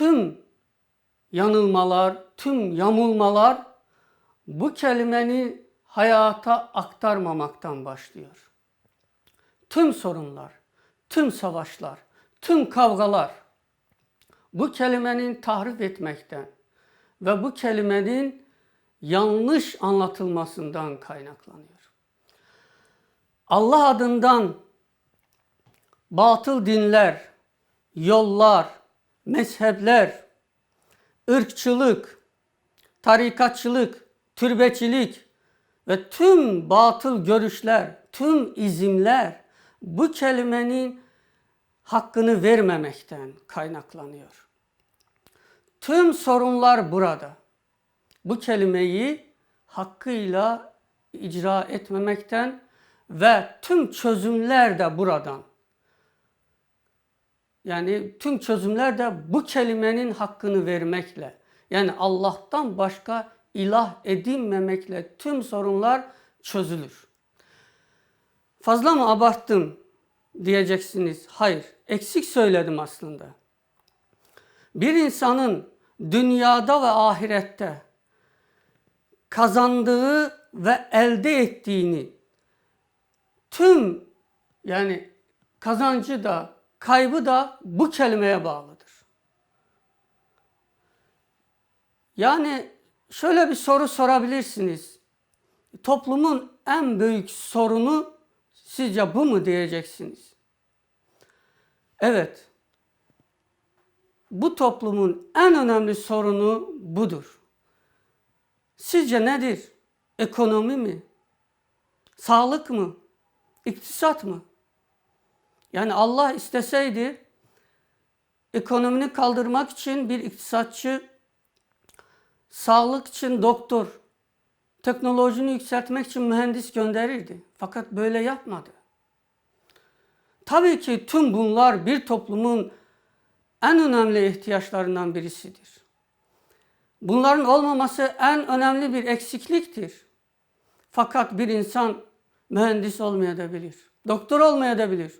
tüm yanılmalar, tüm yamulmalar bu kelimeni hayata aktarmamaktan başlıyor. Tüm sorunlar, tüm savaşlar, tüm kavgalar bu kelimenin tahrif etmekten ve bu kelimenin yanlış anlatılmasından kaynaklanıyor. Allah adından batıl dinler, yollar, mezhepler, ırkçılık, tarikatçılık, türbecilik ve tüm batıl görüşler, tüm izimler bu kelimenin hakkını vermemekten kaynaklanıyor. Tüm sorunlar burada. Bu kelimeyi hakkıyla icra etmemekten ve tüm çözümler de buradan. Yani tüm çözümler de bu kelimenin hakkını vermekle. Yani Allah'tan başka ilah edinmemekle tüm sorunlar çözülür. Fazla mı abarttım diyeceksiniz. Hayır, eksik söyledim aslında. Bir insanın dünyada ve ahirette kazandığı ve elde ettiğini tüm yani kazancı da kaybı da bu kelimeye bağlıdır. Yani şöyle bir soru sorabilirsiniz. Toplumun en büyük sorunu sizce bu mu diyeceksiniz? Evet. Bu toplumun en önemli sorunu budur. Sizce nedir? Ekonomi mi? Sağlık mı? İktisat mı? Yani Allah isteseydi ekonomini kaldırmak için bir iktisatçı, sağlık için doktor, teknolojini yükseltmek için mühendis gönderirdi. Fakat böyle yapmadı. Tabii ki tüm bunlar bir toplumun en önemli ihtiyaçlarından birisidir. Bunların olmaması en önemli bir eksikliktir. Fakat bir insan mühendis olmayabilir, doktor olmayabilir,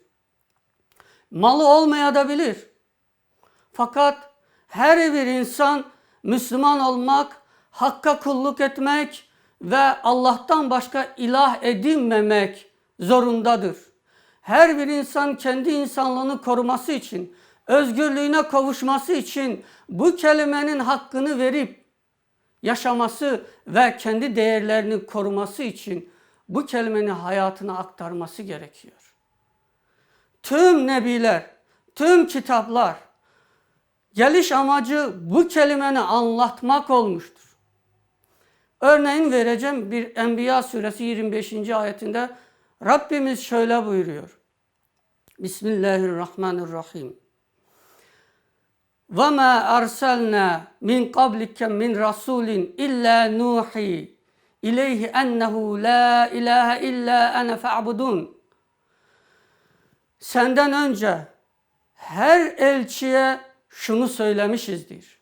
malı olmayabilir. Fakat her bir insan Müslüman olmak, hakka kulluk etmek ve Allah'tan başka ilah edinmemek zorundadır. Her bir insan kendi insanlığını koruması için, özgürlüğüne kavuşması için bu kelimenin hakkını verip yaşaması ve kendi değerlerini koruması için bu kelimenin hayatına aktarması gerekiyor tüm nebiler, tüm kitaplar geliş amacı bu kelimeni anlatmak olmuştur. Örneğin vereceğim bir Enbiya suresi 25. ayetinde Rabbimiz şöyle buyuruyor. Bismillahirrahmanirrahim. Ve ma arsalna min qablike min rasulin illa nuhi ileyhi ennehu la ilahe illa ene fa'budun. Senden önce her elçiye şunu söylemişizdir.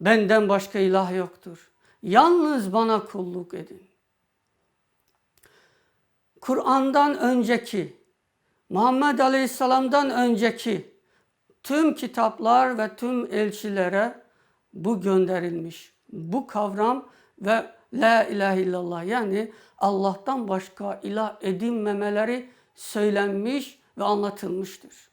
Benden başka ilah yoktur. Yalnız bana kulluk edin. Kur'an'dan önceki, Muhammed Aleyhisselam'dan önceki tüm kitaplar ve tüm elçilere bu gönderilmiş. Bu kavram ve La ilahe illallah yani Allah'tan başka ilah edinmemeleri söylenmiş ve anlatılmıştır.